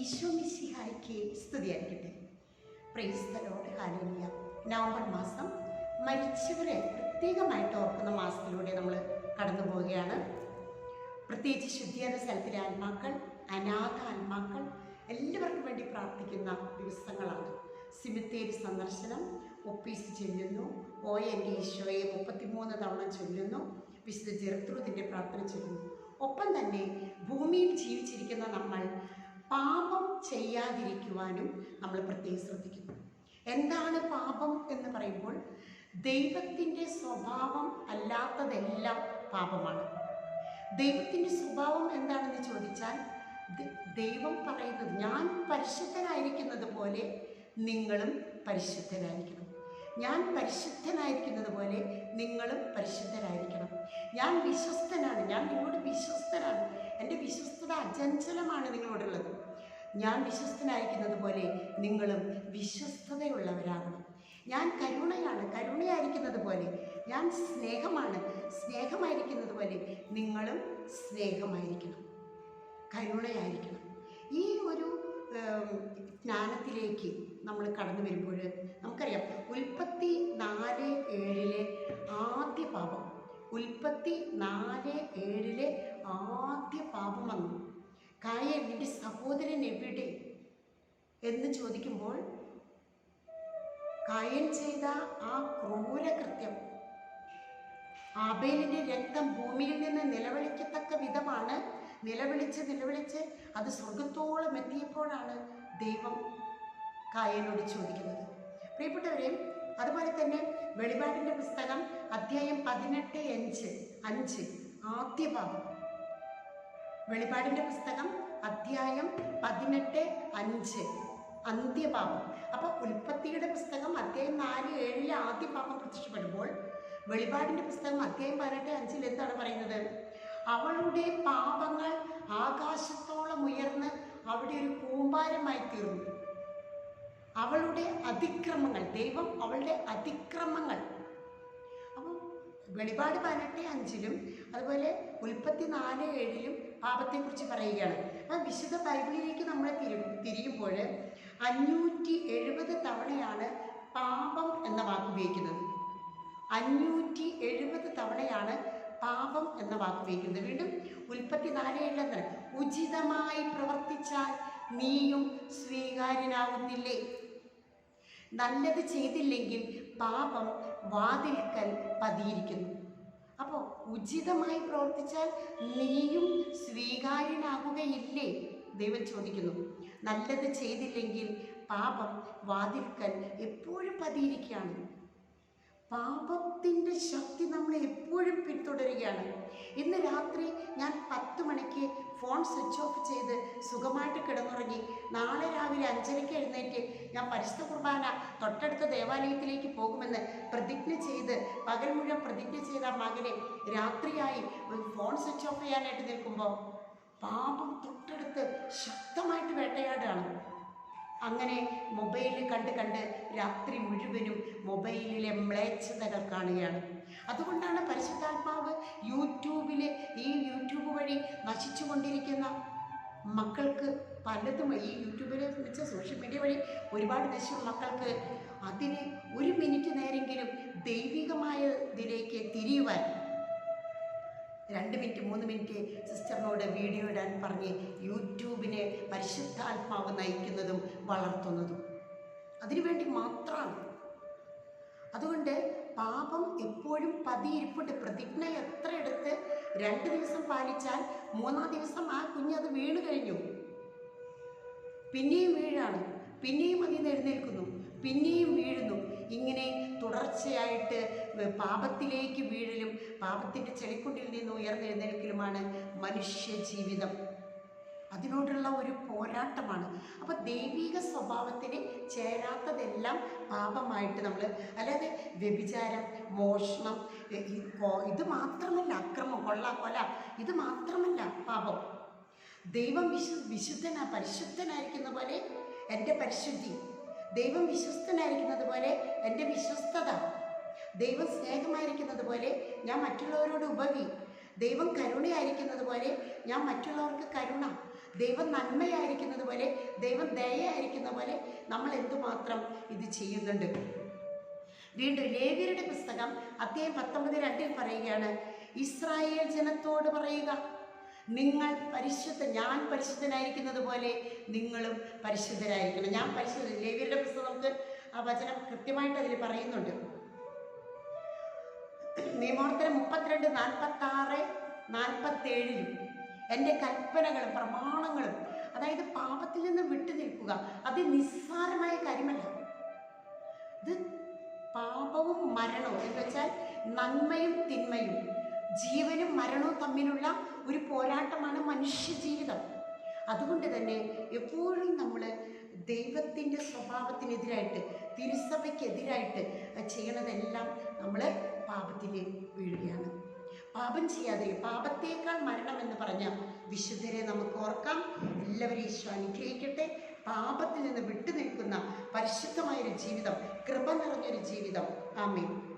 ഈശോ മിശിഹായ്ക്ക് സ്തുതിയായിരിക്കട്ടെ. Praise the Lord hallelujah November മാസം മരിച്ചവരെ പ്രത്യേകമായിട്ട് ഓർക്കുന്ന മാസത്തിലൂടെ നമ്മൾ കടന്നു പോവുകയാണ്. പ്രത്യേകിച്ച് ശുദ്ധീകരണ സ്ഥലത്തിലെ ആത്മാക്കൾ അനാഥ ആത്മാക്കൾ എല്ലാവർക്കും വേണ്ടി പ്രാർത്ഥിക്കുന്ന ദിവസങ്ങളാണ്. സിമിത്തേരി സന്ദർശനം ഒപ്പീസ് ചൊല്ലുന്നു. ഓ എന്റെ ഈശോയെ മുപ്പത്തിമൂന്ന് തവണ ചൊല്ലുന്നു. വിശുദ്ധ ജെർത്രൂതിന്റെ പ്രാർത്ഥന ചൊല്ലുന്നു. ഒപ്പം തന്നെ ഭൂമിയിൽ ജീവിച്ചിരിക്കുന്ന നമ്മൾ പാപം ചെയ്യാതിരിക്കുവാനും നമ്മൾ പ്രത്യേകം ശ്രദ്ധിക്കുന്നു. എന്താണ് പാപം എന്ന് പറയുമ്പോൾ ദൈവത്തിന്റെ സ്വഭാവം അല്ലാത്തതെല്ലാം പാപമാണ്. ദൈവത്തിന്റെ സ്വഭാവം എന്താണെന്ന് ചോദിച്ചാൽ ദൈവം പറയുന്നത് ഞാൻ പരിശുദ്ധനായിരിക്കുന്നത് പോലെ നിങ്ങളും പരിശുദ്ധനായിരിക്കണം. ഞാൻ പരിശുദ്ധനായിരിക്കുന്നത് പോലെ നിങ്ങളും പരിശുദ്ധരായിരിക്കണം. ഞാൻ വിശ്വസ്തനാണ് ഞാൻ നിങ്ങളോട് വിശ്വസ്തനാണ്. എന്റെ വിശ്വസ്തത അചഞ്ചലമാണ് നിങ്ങളോടുള്ളത്. ഞാൻ വിശ്വസ്തനായിരിക്കുന്നത് പോലെ നിങ്ങളും വിശ്വസ്തതയുള്ളവരാകണം ഞാൻ കരുണയാണ് കരുണയായിരിക്കുന്നത് പോലെ. ഞാൻ സ്നേഹമാണ് സ്നേഹമായിരിക്കുന്നത് പോലെ നിങ്ങളും സ്നേഹമായിരിക്കണം കരുണയായിരിക്കണം. ഈ ഒരു ജ്ഞാനത്തിലേക്ക് നമ്മൾ കടന്നു വരുമ്പോൾ നമുക്കറിയാം ഉൽപ്പത്തി നാല് ഏഴിലെ ആദ്യ പാപം. ഉൽപ്പത്തി നാല് ഏഴിലെ ആദ്യ പാപം വന്നു. കായൻ നിന്റെ സഹോദരൻ എവിടെ? എന്ന് ചോദിക്കുമ്പോൾ കായൻ ചെയ്ത ആ ക്രൂരകൃത്യം ആബേലിന്റെ രക്തം ഭൂമിയിൽ നിന്ന് നിലവിളിക്കത്തക്ക വിധമാണ്. നിലവിളിച്ച് നിലവിളിച്ച് അത് സ്വർഗത്തോളം എത്തിയപ്പോഴാണ് ദൈവം കായനോട് ചോദിക്കുന്നത്. പ്രിയപ്പെട്ടവരെ അതുപോലെ തന്നെ വെളിപാടിന്റെ പുസ്തകം അധ്യായം പതിനെട്ട് അഞ്ച് അഞ്ച്. ആദ്യ ഭാഗം. വെളിപാടിന്റെ പുസ്തകം അധ്യായം പതിനെട്ട് അഞ്ച്. അന്ത്യഭാഗം അപ്പോൾ ഉൽപ്പത്തിയുടെ പുസ്തകം അധ്യായം നാല് ഏഴിലെ ആദ്യ ഭാഗം പ്രത്യക്ഷപ്പെടുമ്പോൾ വെളിപാടിന്റെ പുസ്തകം അധ്യായം പതിനെട്ട് അഞ്ചിൽ എന്താണ് പറയുന്നത്? അവളുടെ പാപങ്ങൾ ആകാശത്തോളം ഉയർന്ന് അവിടെ ഒരു കൂമ്പാരമായി തീർന്നു. അവളുടെ അതിക്രമങ്ങൾ ദൈവം അവളുടെ അതിക്രമങ്ങൾ. അപ്പം വെളിപാട് പതിനെട്ട് അഞ്ചിലും അതുപോലെ ഉൽപ്പത്തി നാല് ഏഴിലും പാപത്തെക്കുറിച്ച് പറയുകയാണ്. ആ വിശുദ്ധ ബൈബിളിലേക്ക് നമ്മൾ തിരി തിരിയുമ്പോൾ അഞ്ഞൂറ്റി എഴുപത് തവണയാണ് പാപം എന്ന വാക്ക് ഉപയോഗിക്കുന്നത്. അഞ്ഞൂറ്റി എഴുപത് തവണയാണ് പാപം എന്ന വാക്ക് ഉപയോഗിക്കുന്നത്. വീണ്ടും ഉൽപ്പത്തി നാല് ഏഴിലെന്ന് ഉചിതമായി പ്രവർത്തിച്ചാൽ നീയും സ്വീകാര്യനാവുന്നില്ലേ? നല്ലത് ചെയ്തില്ലെങ്കിൽ പാപം വാതിൽക്കൽ പതിയിരിക്കുന്നു. അപ്പോൾ ഉചിതമായി പ്രവർത്തിച്ചാൽ നീയും സ്വീകാര്യനാകുകയില്ലേ? ദൈവം ചോദിക്കുന്നു. നല്ലത് ചെയ്തില്ലെങ്കിൽ പാപം വാതിൽക്കൽ എപ്പോഴും പതിയിരിക്കുകയാണ്. പാപത്തിന്റെ ശക്തി നമ്മളെ എപ്പോഴും പിന്തുടരുകയാണ്. ഇന്ന് രാത്രി ഞാൻ പത്ത് മണിക്ക് ഫോൺ സ്വിച്ച് ഓഫ് ചെയ്ത് സുഖമായിട്ട് കിടന്നുറങ്ങി. നാളെ രാവിലെ അഞ്ചരയ്ക്ക് എഴുന്നേറ്റ് ഞാൻ പരിശുദ്ധ കുർബാന തൊട്ടടുത്ത ദേവാലയത്തിലേക്ക് പോകുമെന്ന് പ്രതിജ്ഞ ചെയ്ത് പകൽ മുഴുവൻ പ്രതിജ്ഞ ചെയ്ത മകനെ രാത്രിയായി ഫോൺ സ്വിച്ച് ഓഫ് ചെയ്യാനായിട്ട് നിൽക്കുമ്പോൾ പാപം തൊട്ടടുത്ത് ശക്തമായിട്ട് വേട്ടയാടുകയാണ്. അങ്ങനെ മൊബൈലിൽ കണ്ട് കണ്ട് രാത്രി മുഴുവനും മൊബൈലിലെ മ്ലേച്ഛതകൾ കാണുകയാണ്. അതുകൊണ്ടാണ് പരിശുദ്ധാത്മാവ് യൂട്യൂബിൽ ഈ യൂട്യൂബ് വഴി നശിച്ചുകൊണ്ടിരിക്കുന്ന മക്കൾക്ക് പലതും ഈ യൂട്യൂബിൽ വെച്ച സോഷ്യൽ മീഡിയ വഴി ഒരുപാട് നശിച്ചുള്ള മക്കൾക്ക് അതിന് ഒരു മിനിറ്റ് നേരെങ്കിലും ദൈവികമായ ഇതിലേക്ക് തിരിയുവാൻ രണ്ട് മിനിറ്റ് മൂന്ന് മിനിറ്റ് സിസ്റ്ററിനോട് വീഡിയോ ഇടാൻ പറഞ്ഞ് യൂട്യൂബിനെ പരിശുദ്ധാത്മാവ് നയിക്കുന്നതും വളർത്തുന്നതും അതിനുവേണ്ടി മാത്രമാണ്. അതുകൊണ്ട് പാപം എപ്പോഴും പതിയിരിപ്പുണ്ട്. പ്രതിജ്ഞ എത്ര എടുത്ത് രണ്ട് ദിവസം പാലിച്ചാൽ മൂന്നാം ദിവസം ആ കുഞ്ഞത് വീണ് കഴിഞ്ഞു. പിന്നെയും വീഴാണ്. പിന്നെയും അതിൽ നിന്ന് എഴുന്നേൽക്കുന്നു. പിന്നെയും വീഴുന്നു. ഇങ്ങനെ തുടർച്ചയായിട്ട് പാപത്തിലേക്ക് വീഴലും പാപത്തിന്റെ ചെളിക്കുണ്ടിൽ നിന്ന് ഉയർന്നെഴുന്നേൽക്കലുമാണ് മനുഷ്യ ജീവിതം. അതിനോടുള്ള ഒരു പോരാട്ടമാണ്. അപ്പോൾ ദൈവിക സ്വഭാവത്തിന് ചേരാത്തതെല്ലാം പാപമായിട്ട് നമ്മൾ അല്ലാതെ വ്യഭിചാരം മോഷണം ഇത് മാത്രമല്ല അക്രമം കൊള്ള കൊല ഇത് മാത്രമല്ല പാപം. ദൈവം വിശു വിശുദ്ധന പരിശുദ്ധനായിരിക്കുന്ന പോലെ എന്റെ പരിശുദ്ധി ദൈവം വിശ്വസ്തനായിരിക്കുന്നത് പോലെ എന്റെ വിശ്വസ്തത ദൈവം സ്നേഹമായിരിക്കുന്നത് പോലെ ഞാൻ മറ്റുള്ളവരോട് ഉപവി ദൈവം കരുണയായിരിക്കുന്നത് പോലെ ഞാൻ മറ്റുള്ളവർക്ക് കരുണ ദൈവം നന്മയായിരിക്കുന്നത് പോലെ ദൈവം ദയയായിരിക്കുന്ന പോലെ നമ്മൾ എന്തുമാത്രം ഇത് ചെയ്യുന്നുണ്ട്. വീണ്ടും ലേവ്യരുടെ പുസ്തകം അദ്ദേഹം പത്തൊമ്പത് രണ്ടിൽ പറയുകയാണ് ഇസ്രായേൽ ജനത്തോട് പറയുക നിങ്ങൾ പരിശുദ്ധ ഞാൻ പരിശുദ്ധനായിരിക്കുന്നത് പോലെ നിങ്ങളും പരിശുദ്ധരായിരിക്കണം. ഞാൻ പരിശുദ്ധ ലേവ്യരുടെ പുസ്തകം നമുക്ക് ആ വചനം കൃത്യമായിട്ട് അതിൽ പറയുന്നുണ്ട്. നിയമോർത്തനം മുപ്പത്തിരണ്ട് നാൽപ്പത്തി ആറ് നാൽപ്പത്തേഴിലും എന്റെ കൽപ്പനകളും പ്രമാണങ്ങളും അതായത് പാപത്തിൽ നിന്ന് വിട്ടു നിൽക്കുക അത് നിസ്സാരമായ കാര്യമല്ല. ഇത് പാപവും മരണവും എന്ന് വെച്ചാൽ നന്മയും തിന്മയും ജീവനും മരണവും തമ്മിലുള്ള ഒരു പോരാട്ടമാണ് മനുഷ്യ ജീവിതം അതുകൊണ്ട് തന്നെ എപ്പോഴും നമ്മൾ ദൈവത്തിന്റെ സ്വഭാവത്തിനെതിരായിട്ട് തിരുസഭയ്ക്കെതിരായിട്ട് ചെയ്യണതെല്ലാം നമ്മൾ പാപത്തിൽ വീഴുകയാണ്. പാപം ചെയ്യാതെ പാപത്തേക്കാൾ മരണം എന്ന് പറഞ്ഞ വിശുദ്ധരെ നമുക്ക് ഓർക്കാം. എല്ലാവരും ഈശോ അനുഗ്രഹിക്കട്ടെ. പാപത്തിൽ നിന്ന് വിട്ടുനിൽക്കുന്ന പരിശുദ്ധമായൊരു ജീവിതം കൃപ നിറഞ്ഞൊരു ജീവിതം. ആമേ